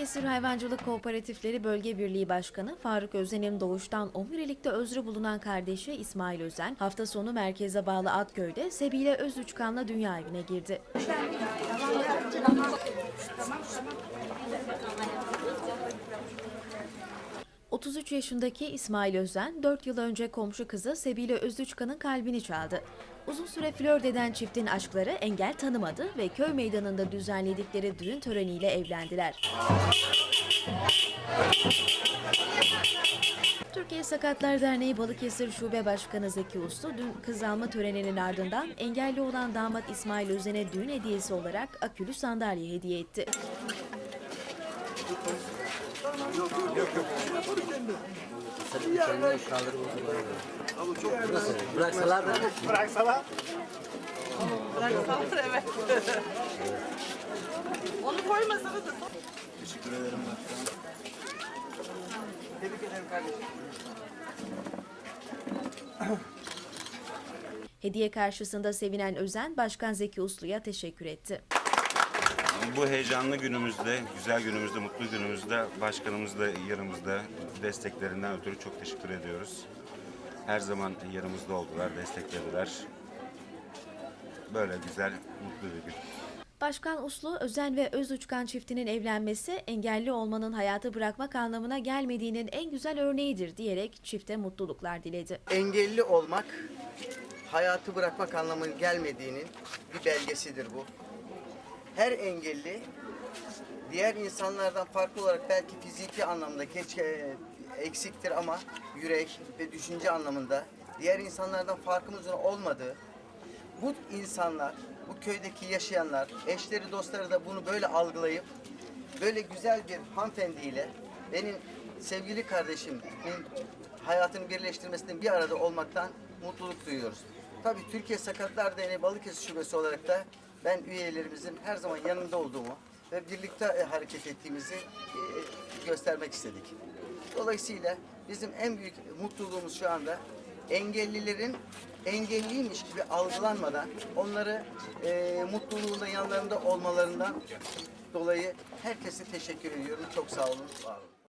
Balıkesir Hayvancılık Kooperatifleri Bölge Birliği Başkanı Faruk Özen'in doğuştan omurilikte özrü bulunan kardeşi İsmail Özen, hafta sonu merkeze bağlı Atköy'de Sebile Özüçkan'la dünya evine girdi. ...33 yaşındaki İsmail Özen, 4 yıl önce komşu kızı Sebile Özüçkan'ın kalbini çaldı. Uzun süre flört eden çiftin aşkları engel tanımadı ve köy meydanında düzenledikleri düğün töreniyle evlendiler. Türkiye Sakatlar Derneği Balıkesir Şube Başkanı Zeki Uslu dün kız alma töreninin ardından engelli olan damat İsmail Özen'e düğün hediyesi olarak akülü sandalye hediye etti. Bıraksalar da Bıraksalar. Bıraksalar evet. Onu koymasanız da Teşekkür ederim. tebrik ederim kardeşim. Hediye karşısında sevinen Özen, Başkan Zeki Uslu'ya teşekkür etti. Bu heyecanlı günümüzde, güzel günümüzde, mutlu günümüzde başkanımız da yanımızda desteklerinden ötürü çok teşekkür ediyoruz. Her zaman yanımızda oldular, desteklediler. Böyle güzel, mutlu bir gün. Başkan Uslu, Özen ve Özüçkan çiftinin evlenmesi engelli olmanın hayatı bırakmak anlamına gelmediğinin en güzel örneğidir diyerek çifte mutluluklar diledi. Engelli olmak hayatı bırakmak anlamına gelmediğinin bir belgesidir bu. Her engelli diğer insanlardan farklı olarak belki fiziki anlamda keşke eksiktir ama yürek ve düşünce anlamında diğer insanlardan farkımızın olmadığı bu insanlar, bu köydeki yaşayanlar, eşleri, dostları da bunu böyle algılayıp böyle güzel bir hanımefendiyle benim sevgili kardeşimin hayatını birleştirmesinden bir arada olmaktan mutluluk duyuyoruz. Tabii Türkiye Sakatlar Derneği Balıkesir Şubesi olarak da ben üyelerimizin her zaman yanında olduğumu ve birlikte e, hareket ettiğimizi e, göstermek istedik. Dolayısıyla bizim en büyük mutluluğumuz şu anda engellilerin engelliymiş gibi algılanmadan onları e, mutluluğunda yanlarında olmalarından dolayı herkese teşekkür ediyorum. Çok sağ olun, var olun.